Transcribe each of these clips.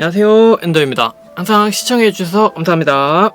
안녕하세요. 엔더입니다. 항상 시청해주셔서 감사합니다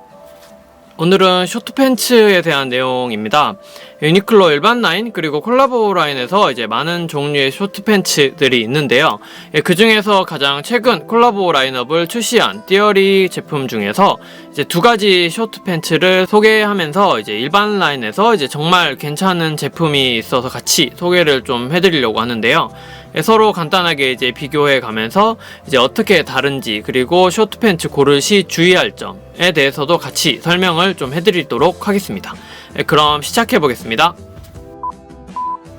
오늘은 쇼트 팬츠에 대한 내용입니다. 유니클로 일반 라인 그리고 콜라보 라인에서 이제 많은 종류의 쇼트 팬츠들이 있는데요. 예, 그 중에서 가장 최근 콜라보 라인업을 출시한 띠어리 제품 중에서 이제 두 가지 쇼트 팬츠를 소개하면서 이제 일반 라인에서 이제 정말 괜찮은 제품이 있어서 같이 소개를 좀 해드리려고 하는데요. 예, 서로 간단하게 이제 비교해 가면서 이제 어떻게 다른지 그리고 쇼트 팬츠 고를 시 주의할 점에 대해서도 같이 설명을 좀 해드리도록 하겠습니다. 예, 그럼 시작해 보겠습니다.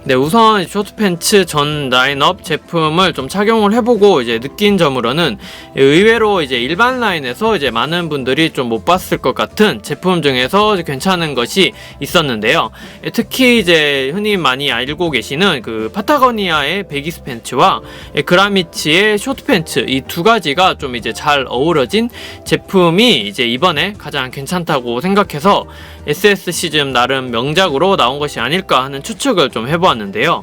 네, 우선 쇼트 팬츠 전 라인업 제품을 좀 착용을 해보고 이제 느낀 점으로는 의외로 이제 일반 라인에서 이제 많은 분들이 좀 못 봤을 것 같은 제품 중에서 괜찮은 것이 있었는데요. 예, 특히 이제 흔히 많이 알고 계시는 그 파타고니아의 베기스 팬츠와 예, 그라미치의 쇼트 팬츠 이 두 가지가 좀 이제 잘 어우러진 제품이 이제 이번에 가장 괜찮다고 생각해서 SS 시즌 나름 명작으로 나온 것이 아닐까 하는 추측을 좀 해보았는데요.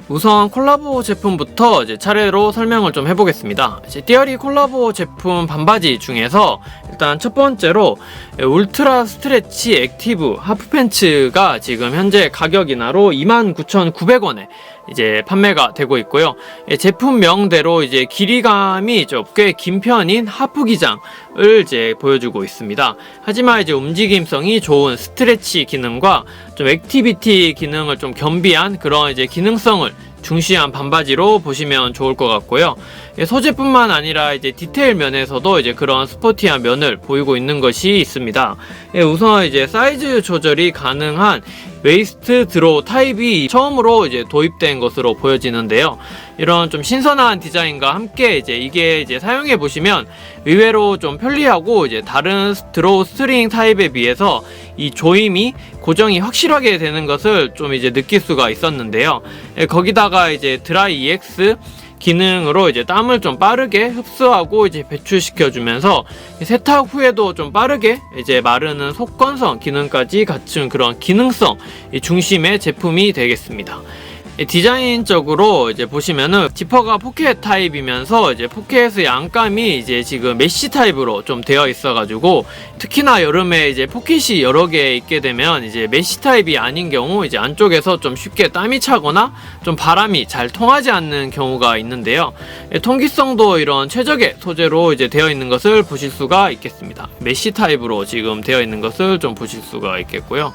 우선 콜라보 제품부터 이제 차례로 설명을 좀 해보겠습니다. 이제 띠어리 콜라보 제품 반바지 중에서 일단 첫 번째로 울트라 스트레치 액티브 하프 팬츠가 지금 현재 가격 인하로 29,900원에 이제 판매가 되고 있고요. 예, 제품명대로 이제 길이감이 좀 꽤 긴 편인 하프 기장 을 이제 보여주고 있습니다. 하지만 이제 움직임성이 좋은 스트레치 기능과 좀 액티비티 기능을 좀 겸비한 그런 이제 기능성을 중시한 반바지로 보시면 좋을 것 같고요. 예, 소재뿐만 아니라 이제 디테일 면에서도 이제 그런 스포티한 면을 보이고 있는 것이 있습니다. 예, 우선 이제 사이즈 조절이 가능한 웨이스트 드로우 타입이 처음으로 이제 도입된 것으로 보여지는데요. 이런 좀 신선한 디자인과 함께 이제 이게 이제 사용해 보시면 의외로 좀 편리하고 이제 다른 드로우 스트링 타입에 비해서 이 조임이 고정이 확실하게 되는 것을 좀 이제 느낄 수가 있었는데요. 예, 거기다가 이제 드라이 EX 기능으로 이제 땀을 좀 빠르게 흡수하고 이제 배출시켜 주면서 세탁 후에도 좀 빠르게 이제 마르는 속건성 기능까지 갖춘 그런 기능성 이 중심의 제품이 되겠습니다. 이 디자인적으로 이제 보시면은 지퍼가 포켓 타입이면서 이제 포켓의 안감이 이제 지금 메쉬 타입으로 좀 되어 있어가지고 특히나 여름에 이제 포켓이 여러 개 있게 되면 이제 메쉬 타입이 아닌 경우 이제 안쪽에서 좀 쉽게 땀이 차거나 좀 바람이 잘 통하지 않는 경우가 있는데요. 예, 통기성도 이런 최적의 소재로 이제 되어 있는 것을 보실 수가 있겠습니다. 메쉬 타입으로 지금 되어 있는 것을 좀 보실 수가 있겠고요.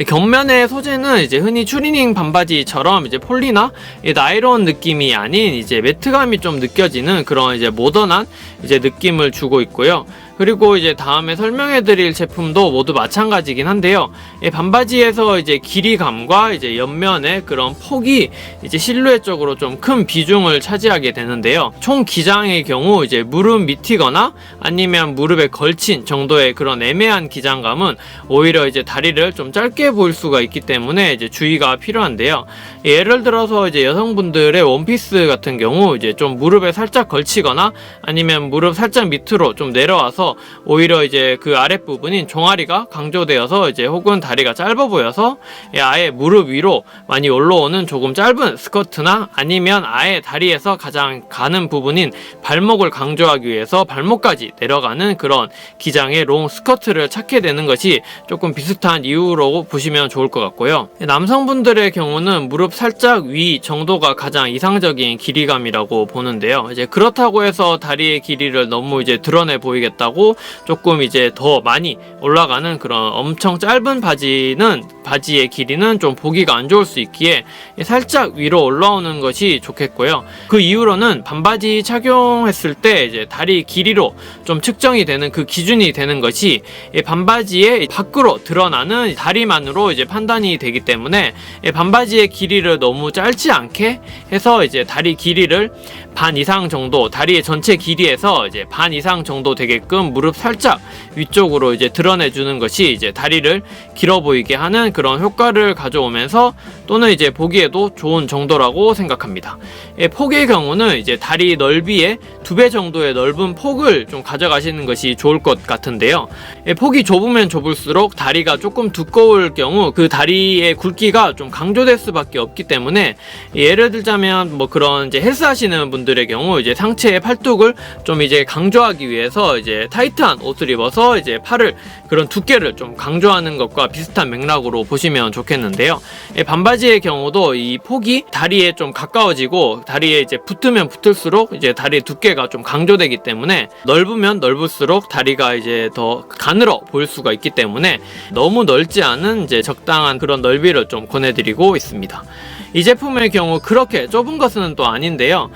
이 겉면의 소재는 이제 흔히 추리닝 반바지처럼 이제 폴리나 이 나이론 느낌이 아닌 이제 매트감이 좀 느껴지는 그런 이제 모던한 이제 느낌을 주고 있고요. 그리고 이제 다음에 설명해 드릴 제품도 모두 마찬가지긴 한데요. 이 반바지에서 이제 길이감과 이제 옆면의 그런 폭이 이제 실루엣적으로 좀 큰 비중을 차지하게 되는데요. 총 기장의 경우 이제 무릎 밑이거나 아니면 무릎에 걸친 정도의 그런 애매한 기장감은 오히려 이제 다리를 좀 짧게 보일 수가 있기 때문에 이제 주의가 필요한데요. 예를 들어서 이제 여성분들의 원피스 같은 경우 이제 좀 무릎에 살짝 걸치거나 아니면 무릎 살짝 밑으로 좀 내려와서 오히려 이제 그 아랫부분인 종아리가 강조되어서 이제 혹은 다리가 짧아 보여서 예, 아예 무릎 위로 많이 올라오는 조금 짧은 스커트나 아니면 아예 다리에서 가장 가는 부분인 발목을 강조하기 위해서 발목까지 내려가는 그런 기장의 롱 스커트를 찾게 되는 것이 조금 비슷한 이유로 보시면 좋을 것 같고요. 남성분들의 경우는 무릎 살짝 위 정도가 가장 이상적인 길이감이라고 보는데요. 이제 그렇다고 해서 다리의 길이를 너무 이제 드러내 보이겠다고 조금 이제 더 많이 올라가는 그런 엄청 짧은 바지는 바지의 길이는 좀 보기가 안 좋을 수 있기에 살짝 위로 올라오는 것이 좋겠고요. 그 이후로는 반바지 착용했을 때 이제 다리 길이로 좀 측정이 되는 그 기준이 되는 것이 이 반바지의 밖으로 드러나는 다리만으로 이제 판단이 되기 때문에 이 반바지의 길이를 너무 짧지 않게 해서 이제 다리 길이를 반 이상 정도 다리의 전체 길이에서 이제 반 이상 정도 되게끔 만큼 무릎 살짝 위쪽으로 이제 드러내주는 것이 이제 다리를 길어 보이게 하는 그런 효과를 가져오면서 또는 이제 보기에도 좋은 정도라고 생각합니다. 예, 폭의 경우는 이제 다리 넓이의 두 배 정도의 넓은 폭을 좀 가져가시는 것이 좋을 것 같은데요. 예, 폭이 좁으면 좁을수록 다리가 조금 두꺼울 경우 그 다리의 굵기가 좀 강조될 수밖에 없기 때문에 예를 들자면 뭐 그런 이제 헬스 하시는 분들의 경우 이제 상체의 팔뚝을 좀 이제 강조하기 위해서 이제 타이트한 옷을 입어서 이제 팔을 그런 두께를 좀 강조하는 것과 비슷한 맥락으로 보시면 좋겠는데요. 예, 반바지의 경우도 이 폭이 다리에 좀 가까워지고 다리에 이제 붙으면 붙을수록 이제 다리의 두께가 좀 강조되기 때문에 넓으면 넓을수록 다리가 이제 더 가늘어 보일 수가 있기 때문에 너무 넓지 않은 이제 적당한 그런 넓이를 좀 권해드리고 있습니다. 이 제품의 경우 그렇게 좁은 것은 또 아닌데요.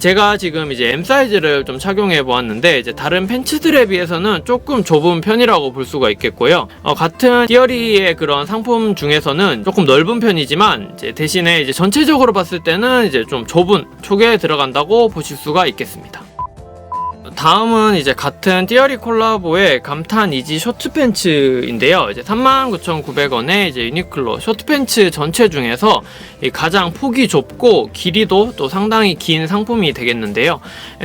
제가 지금 이제 M 사이즈를 좀 착용해 보았는데 이제 다른 팬츠들에 비해서는 조금 좁은 편이라고 볼 수가 있겠고요. 어, 같은 띠어리의 그런 상품 중에서는 조금 넓은 편이지만 이제 대신에 이제 전체적으로 봤을 때는 이제 좀 좁은 쪽에 들어간다고 보실 수가 있겠습니다. 다음은 이제 같은 띠어리 콜라보의 감탄 이지 쇼트 팬츠인데요. 이제 39,900원에 이제 유니클로 쇼트 팬츠 전체 중에서 이 가장 폭이 좁고 길이도 또 상당히 긴 상품이 되겠는데요.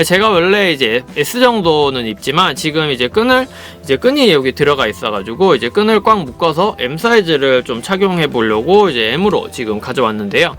제가 원래 이제 S 정도는 입지만 지금 이제 끈을 이제 끈이 여기 들어가 있어가지고 이제 끈을 꽉 묶어서 M 사이즈를 좀 착용해 보려고 이제 M으로 지금 가져왔는데요.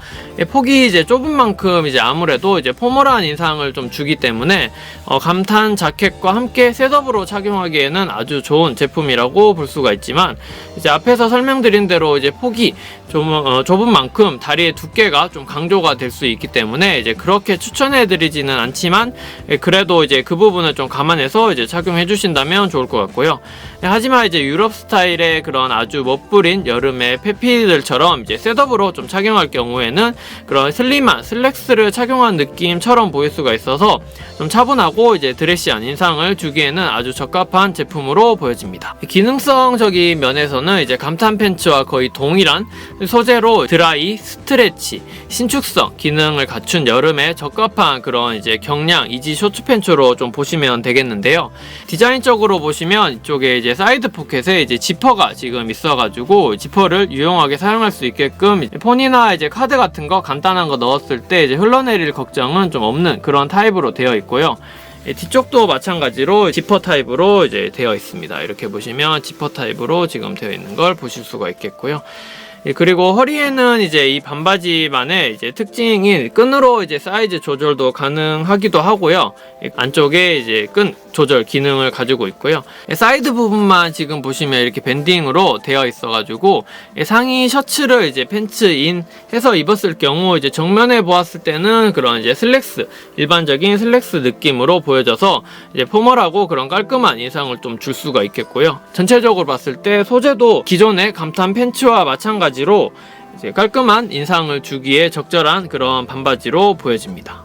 폭이 이제 좁은 만큼 이제 아무래도 이제 포멀한 인상을 좀 주기 때문에 어, 감탄 자켓과 함께 셋업으로 착용하기에는 아주 좋은 제품이라고 볼 수가 있지만 이제 앞에서 설명드린 대로 이제 폭이 좀 어, 좁은 만큼 다리의 두께가 좀 강조가 될 수 있기 때문에 이제 그렇게 추천해드리지는 않지만 예, 그래도 이제 그 부분을 좀 감안해서 이제 착용해 주신다면 좋을 것 같고요. 예, 하지만 이제 유럽 스타일의 그런 아주 멋부린 여름의 페피들처럼 이제 셋업으로 좀 착용할 경우에는 그런 슬림한 슬랙스를 착용한 느낌처럼 보일 수가 있어서 좀 차분하고 이제 드레시한 인상을 주기에는 아주 적합한 제품으로 보여집니다. 기능성적인 면에서는 이제 감탄 팬츠와 거의 동일한 소재로 드라이, 스트레치, 신축성 기능을 갖춘 여름에 적합한 그런 이제 경량 이지 쇼츠 팬츠로 좀 보시면 되겠는데요. 디자인적으로 보시면 이쪽에 이제 사이드 포켓에 이제 지퍼가 지금 있어가지고 지퍼를 유용하게 사용할 수 있게끔 폰이나 이제 카드 같은 거 간단한 거 넣었을 때 이제 흘러내릴 걱정은 좀 없는 그런 타입으로 되어 있고요. 예, 뒤쪽도 마찬가지로 지퍼 타입으로 이제 되어 있습니다. 이렇게 보시면 지퍼 타입으로 지금 되어 있는 걸 보실 수가 있겠고요. 예, 그리고 허리에는 이제 이 반바지만의 이제 특징인 끈으로 이제 사이즈 조절도 가능하기도 하고요. 예, 안쪽에 이제 끈 조절 기능을 가지고 있고요. 예, 사이드 부분만 지금 보시면 이렇게 밴딩으로 되어 있어가지고 예, 상의 셔츠를 이제 팬츠인 해서 입었을 경우 이제 정면에 보았을 때는 그런 이제 슬랙스 일반적인 슬랙스 느낌으로 보여져서 이제 포멀하고 그런 깔끔한 인상을 좀 줄 수가 있겠고요. 전체적으로 봤을 때 소재도 기존의 감탄 팬츠와 마찬가지 로 이제 깔끔한 인상을 주기에 적절한 그런 반바지로 보여집니다.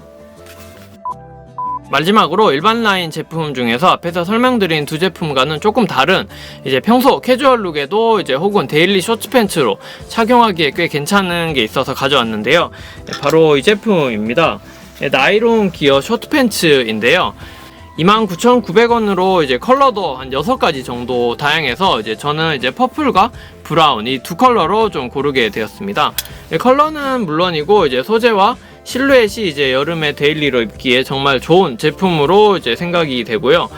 마지막으로 일반 라인 제품 중에서 앞에서 설명드린 두 제품과는 조금 다른 이제 평소 캐주얼 룩에도 이제 혹은 데일리 쇼츠 팬츠로 착용하기에 꽤 괜찮은 게 있어서 가져왔는데요. 바로 이 제품입니다. 나이론 기어 쇼트 팬츠인데요. 29,900원으로 이제 컬러도 한 6가지 정도 다양해서 이제 저는 이제 퍼플과 브라운 이 두 컬러로 좀 고르게 되었습니다. 컬러는 물론이고 이제 소재와 실루엣이 이제 여름에 데일리로 입기에 정말 좋은 제품으로 이제 생각이 되고요.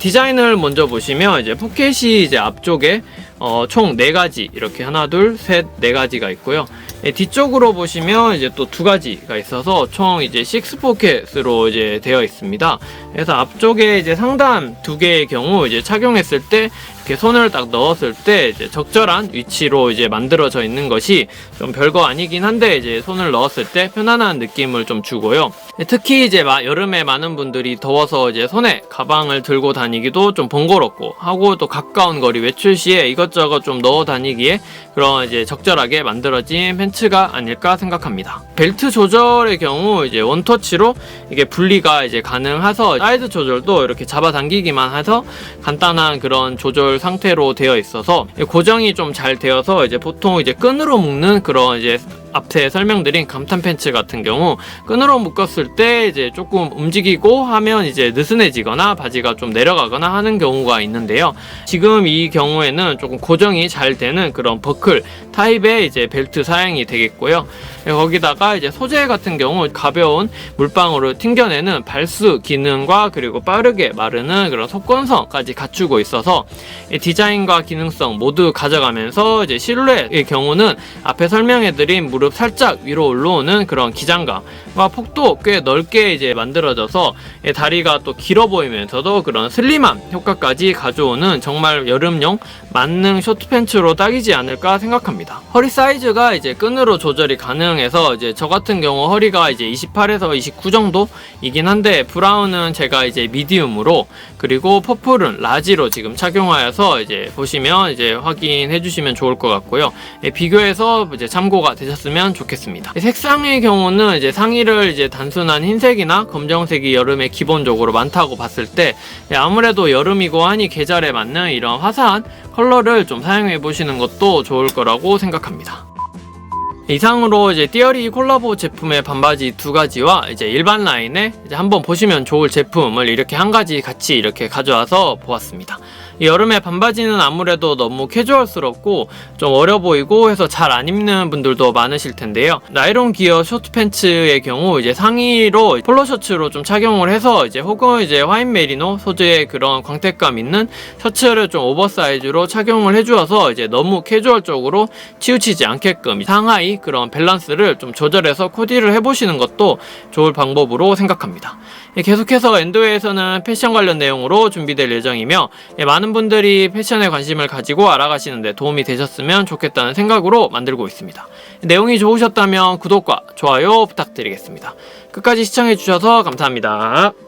디자인을 먼저 보시면 이제 포켓이 이제 앞쪽에 어, 총 4가지 이렇게 하나 둘 셋 4가지가 있고요. 뒤쪽으로 보시면 이제 또 두 가지가 있어서 총 이제 6 포켓으로 이제 되어 있습니다. 그래서 앞쪽에 이제 상단 두 개의 경우 이제 착용했을 때 이렇게 손을 딱 넣었을 때 이제 적절한 위치로 이제 만들어져 있는 것이 좀 별거 아니긴 한데 이제 손을 넣었을 때 편안한 느낌을 좀 주고요. 특히 이제 여름에 많은 분들이 더워서 이제 손에 가방을 들고 다니기도 좀 번거롭고 하고 또 가까운 거리 외출 시에 이것저것 좀 넣어 다니기에 그런 이제 적절하게 만들어진 팬츠가 아닐까 생각합니다. 벨트 조절의 경우 이제 원터치로 이게 분리가 이제 가능해서 사이즈 조절도 이렇게 잡아당기기만 해서 간단한 그런 조절 조절 상태로 되어 있어서 고정이 좀 잘 되어서 이제 보통 이제 끈으로 묶는 그런 이제 앞에 설명드린 감탄 팬츠 같은 경우 끈으로 묶었을 때 이제 조금 움직이고 하면 이제 느슨해지거나 바지가 좀 내려가거나 하는 경우가 있는데요. 지금 이 경우에는 조금 고정이 잘 되는 그런 버클 타입의 이제 벨트 사양이 되겠고요. 네, 거기다가 이제 소재 같은 경우 가벼운 물방울을 튕겨내는 발수 기능과 그리고 빠르게 마르는 그런 속건성까지 갖추고 있어서 이 디자인과 기능성 모두 가져가면서 이제 실루엣의 경우는 앞에 설명해드린 무릎 살짝 위로 올라오는 그런 기장감과 폭도 꽤 넓게 이제 만들어져서 이 다리가 또 길어 보이면서도 그런 슬림함 효과까지 가져오는 정말 여름용 만능 쇼트 팬츠로 딱이지 않을까 생각합니다. 허리 사이즈가 이제 끈으로 조절이 가능해서 이제 저 같은 경우 허리가 이제 28에서 29 정도이긴 한데 브라운은 제가 이제 미디움으로 그리고 퍼플은 라지로 지금 착용하여서 이제 보시면 이제 확인해 주시면 좋을 것 같고요. 예, 비교해서 이제 참고가 되셨으면 좋겠습니다. 색상의 경우는 이제 상의를 이제 단순한 흰색이나 검정색이 여름에 기본적으로 많다고 봤을 때 예, 아무래도 여름이고 하니 계절에 맞는 이런 화사한 컬러를 좀 사용해 보시는 것도 좋을 거라고 생각합니다. 이상으로 이제 띠어리 콜라보 제품의 반바지 두 가지와 이제 일반 라인에 이제 한번 보시면 좋을 제품을 이렇게 한 가지 같이 이렇게 가져와서 보았습니다. 이 여름에 반바지는 아무래도 너무 캐주얼스럽고 좀 어려 보이고 해서 잘 안 입는 분들도 많으실 텐데요. 나이론 기어 쇼트 팬츠의 경우 이제 상의로 폴로 셔츠로 좀 착용을 해서 이제 혹은 이제 화이트 메리노 소재의 그런 광택감 있는 셔츠를 좀 오버사이즈로 착용을 해주어서 이제 너무 캐주얼적으로 치우치지 않게끔 상하이 그런 밸런스를 좀 조절해서 코디를 해보시는 것도 좋을 방법으로 생각합니다. 예, 계속해서 엔도에서는 패션 관련 내용으로 준비될 예정이며 예, 많은 분들이 패션에 관심을 가지고 알아가시는데 도움이 되셨으면 좋겠다는 생각으로 만들고 있습니다. 내용이 좋으셨다면 구독과 좋아요 부탁드리겠습니다. 끝까지 시청해주셔서 감사합니다.